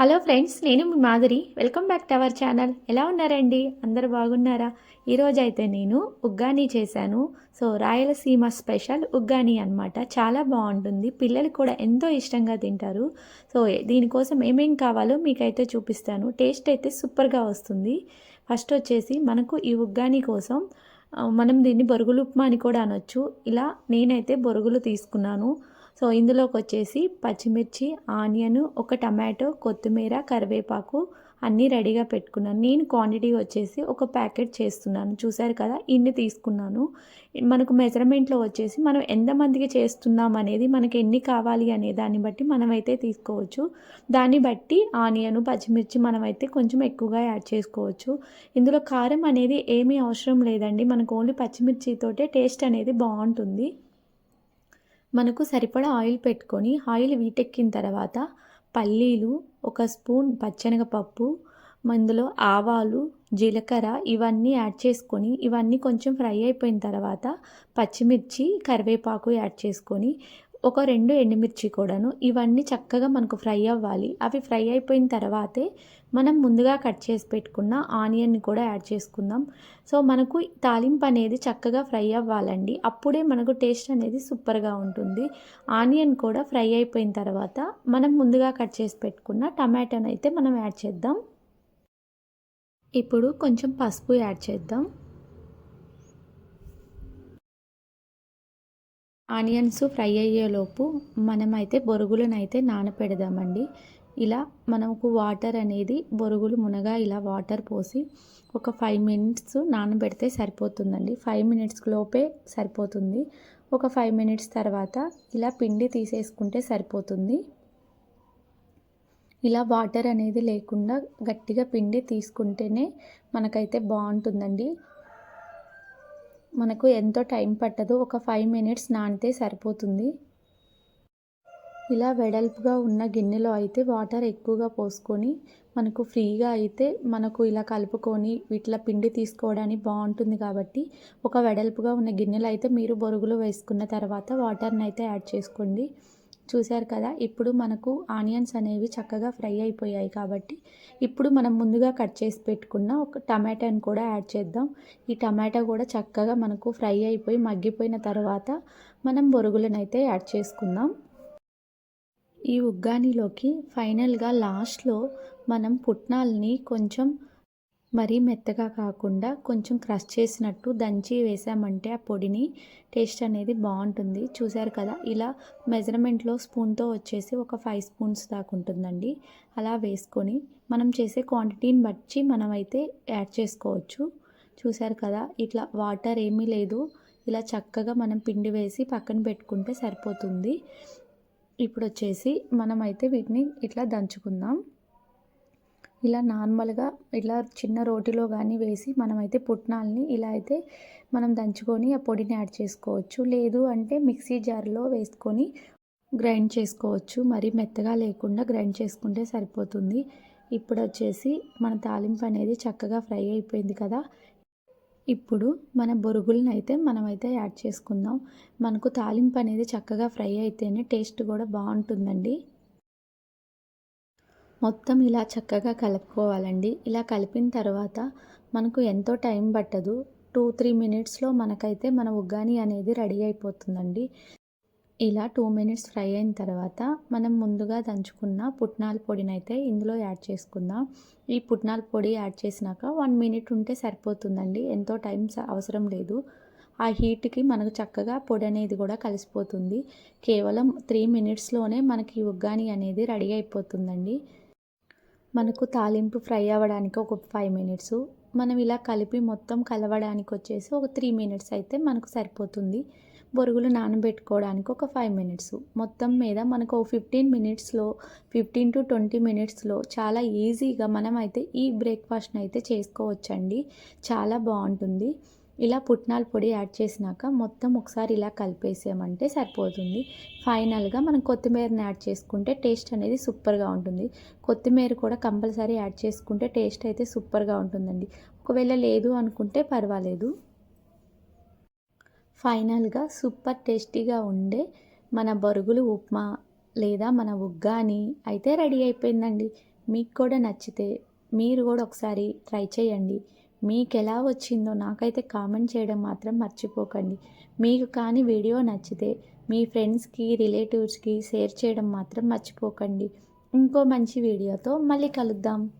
Hello friends నేను మీ Madhuri. Welcome back to our channel. ఎలా ఉన్నారండి? అందరు బాగున్నారా? ఈరోజు అయితే నేను ఉగ్గాని చేశాను. సో రాయలసీమ స్పెషల్ ఉగ్గాని అన్నమాట. చాలా బాగుంటుంది. పిల్లలు కూడా ఎంతో ఇష్టంగా తింటారు. సో దీనికోసం ఏమేం కావాలో మీకైతే చూపిస్తాను. టేస్ట్ అయితే సూపర్గా వస్తుంది. ఫస్ట్ వచ్చేసి మనకు ఈ ఉగ్గాని కోసం మనం దీన్ని బొరుగులు ఉప్మా అని కూడా అనొచ్చు. ఇలా నేనైతే బొరుగులు తీసుకున్నాను. సో ఇందులోకి వచ్చేసి పచ్చిమిర్చి ఆనియన్ ఒక టమాటో కొత్తిమీర కరివేపాకు అన్నీ రెడీగా పెట్టుకున్నాను. నేను క్వాంటిటీ వచ్చేసి ఒక ప్యాకెట్ చేస్తున్నాను. చూసారు కదా ఇన్ని తీసుకున్నాను. మనకు మెజర్మెంట్లో వచ్చేసి మనం ఎంతమందికి చేస్తున్నాం అనేది మనకి ఎన్ని కావాలి అనే దాన్ని బట్టి మనమైతే తీసుకోవచ్చు. దాన్ని బట్టి ఆనియన్ పచ్చిమిర్చి మనమైతే కొంచెం ఎక్కువగా యాడ్ చేసుకోవచ్చు. ఇందులో కారం అనేది ఏమీ అవసరం లేదండి. మనకు ఓన్లీ పచ్చిమిర్చితోటే టేస్ట్ అనేది బాగుంటుంది. మనకు సరిపడా ఆయిల్ పెట్టుకొని ఆయిల్ వీటెక్కిన తర్వాత పల్లీలు ఒక స్పూన్ పచ్చనగపప్పు అందులో ఆవాలు జీలకర్ర ఇవన్నీ యాడ్ చేసుకొని ఇవన్నీ కొంచెం ఫ్రై అయిపోయిన తర్వాత పచ్చిమిర్చి కరివేపాకు యాడ్ చేసుకొని ఒక రెండు ఎండుమిర్చి కూడాను ఇవన్నీ చక్కగా మనకు ఫ్రై అవ్వాలి. అవి ఫ్రై అయిపోయిన తర్వాతే మనం ముందుగా కట్ చేసి పెట్టుకున్న ఆనియన్ని కూడా యాడ్ చేసుకుందాం. సో మనకు తాలింపు అనేది చక్కగా ఫ్రై అవ్వాలండి. అప్పుడే మనకు టేస్ట్ అనేది సూపర్గా ఉంటుంది. ఆనియన్ కూడా ఫ్రై అయిపోయిన తర్వాత మనం ముందుగా కట్ చేసి పెట్టుకున్న టమాటాను అయితే మనం యాడ్ చేద్దాం. ఇప్పుడు కొంచెం పసుపు యాడ్ చేద్దాం. ఆనియన్స్ ఫ్రై అయ్యేలోపు మనమైతే బొరుగులనైతే నానపెడదామండి. ఇలా మనకు వాటర్ అనేది బొరుగులు మునగా ఇలా వాటర్ పోసి ఒక ఫైవ్ మినిట్స్ నానబెడితే సరిపోతుందండి. ఫైవ్ మినిట్స్ లోపే సరిపోతుంది. ఒక ఫైవ్ మినిట్స్ తర్వాత ఇలా పిండి తీసేసుకుంటే సరిపోతుంది. ఇలా వాటర్ అనేది లేకుండా గట్టిగా పిండి తీసుకుంటేనే మనకైతే బాగుంటుందండి. మనకు ఎంతో టైం పట్టదు. ఒక ఫైవ్ మినిట్స్ నానితే సరిపోతుంది. ఇలా వెడల్పుగా ఉన్న గిన్నెలో అయితే వాటర్ ఎక్కువగా పోసుకొని మనకు ఫ్రీగా అయితే మనకు ఇలా కలుపుకొని వీటిలో పిండి తీసుకోవడానికి బాగుంటుంది కాబట్టి ఒక వెడల్పుగా ఉన్న గిన్నెలో అయితే మీరు బొరుగులు వేసుకున్న తర్వాత వాటర్ని అయితే యాడ్ చేసుకోండి. చూశారు కదా ఇప్పుడు మనకు ఆనియన్స్ అనేవి చక్కగా ఫ్రై అయిపోయాయి కాబట్టి ఇప్పుడు మనం ముందుగా కట్ చేసి పెట్టుకున్న ఒక టమాటాని కూడా యాడ్ చేద్దాం. ఈ టమాటా కూడా చక్కగా మనకు ఫ్రై అయిపోయి మగ్గిపోయిన తర్వాత మనం బొరుగులనైతే యాడ్ చేసుకుందాం. ఈ ఉగ్గానిలోకి ఫైనల్గా లాస్ట్లో మనం పుట్నాల్ని కొంచెం మరీ మెత్తగా కాకుండా కొంచెం క్రష్ చేసినట్టు దంచి వేసామంటే ఆ పొడిని టేస్ట్ అనేది బాగుంటుంది. చూసారు కదా ఇలా మెజర్మెంట్లో స్పూన్తో వచ్చేసి ఒక ఫైవ్ స్పూన్స్ దాకా ఉంటుందండి. అలా వేసుకొని మనం చేసే క్వాంటిటీని బట్టి మనమైతే యాడ్ చేసుకోవచ్చు. చూసారు కదా ఇట్లా వాటర్ ఏమీ లేదు. ఇలా చక్కగా మనం పిండి వేసి పక్కన పెట్టుకుంటే సరిపోతుంది. ఇప్పుడు వచ్చేసి మనమైతే వీటిని ఇట్లా దంచుకుందాం. ఇలా నార్మల్గా ఇలా చిన్న రోటిలో కానీ వేసి మనమైతే పుట్నాల్ని ఇలా అయితే మనం దంచుకొని ఆ పొడిని యాడ్ చేసుకోవచ్చు. లేదు అంటే మిక్సీ జార్లో వేసుకొని గ్రైండ్ చేసుకోవచ్చు. మరి మెత్తగా లేకుండా గ్రైండ్ చేసుకుంటే సరిపోతుంది. ఇప్పుడు వచ్చేసి మన తాలింపు అనేది చక్కగా ఫ్రై అయిపోయింది కదా. ఇప్పుడు మన బొరుగులను అయితే మనమైతే యాడ్ చేసుకుందాం. మనకు తాలింపు అనేది చక్కగా ఫ్రై అయితేనే టేస్ట్ కూడా బాగుంటుందండి. మొత్తం ఇలా చక్కగా కలుపుకోవాలండి. ఇలా కలిపిన తర్వాత మనకు ఎంతో టైం పట్టదు. టూ త్రీ మినిట్స్లో మనకైతే మన ఉగ్గాని అనేది రెడీ అయిపోతుందండి. ఇలా టూ మినిట్స్ ఫ్రై అయిన తర్వాత మనం ముందుగా దంచుకున్న పుట్నాల పొడిని అయితే ఇందులో యాడ్ చేసుకుందాం. ఈ పుట్నాల పొడి యాడ్ చేసినాక వన్ మినిట్ ఉంటే సరిపోతుందండి. ఎంతో టైం అవసరం లేదు. ఆ హీట్కి మనకు చక్కగా పొడి అనేది కూడా కలిసిపోతుంది. కేవలం త్రీ మినిట్స్లోనే మనకి ఉగ్గాని అనేది రెడీ అయిపోతుందండి. మనకు తాలింపు ఫ్రై అవ్వడానికి ఒక ఫైవ్ మినిట్స్ మనం ఇలా కలిపి మొత్తం కలవడానికి వచ్చేసి ఒక త్రీ మినిట్స్ అయితే మనకు సరిపోతుంది. బొరుగులు నానబెట్టుకోవడానికి ఒక ఫైవ్ మినిట్స్ మొత్తం మీద మనకు ఒక ఫిఫ్టీన్ మినిట్స్లో ఫిఫ్టీన్ టు ట్వంటీ మినిట్స్లో చాలా ఈజీగా మనం అయితే ఈ బ్రేక్ఫాస్ట్ని అయితే చేసుకోవచ్చండి. చాలా బాగుంటుంది. ఇలా పుట్నాల పొడి యాడ్ చేసినాక మొత్తం ఒకసారి ఇలా కలిపేసామంటే సరిపోతుంది. ఫైనల్గా మనం కొత్తిమీరని యాడ్ చేసుకుంటే టేస్ట్ అనేది సూపర్గా ఉంటుంది. కొత్తిమీర కూడా కంపల్సరీ యాడ్ చేసుకుంటే టేస్ట్ అయితే సూపర్గా ఉంటుందండి. ఒకవేళ లేదు అనుకుంటే పర్వాలేదు. ఫైనల్గా సూపర్ టేస్టీగా ఉండే మన బొరుగులు ఉప్మా లేదా మన ఉగ్గాని అయితే రెడీ అయిపోయిందండి. మీకు కూడా నచ్చితే మీరు కూడా ఒకసారి ట్రై చేయండి. మీకు ఎలా వచ్చిందో నాకైతే కామెంట్ చేయడం మాత్రం మర్చిపోకండి. మీకు కానీ వీడియో నచ్చితే మీ ఫ్రెండ్స్కి రిలేటివ్స్కి షేర్ చేయడం మాత్రం మర్చిపోకండి. ఇంకో మంచి వీడియోతో మళ్ళీ కలుద్దాం.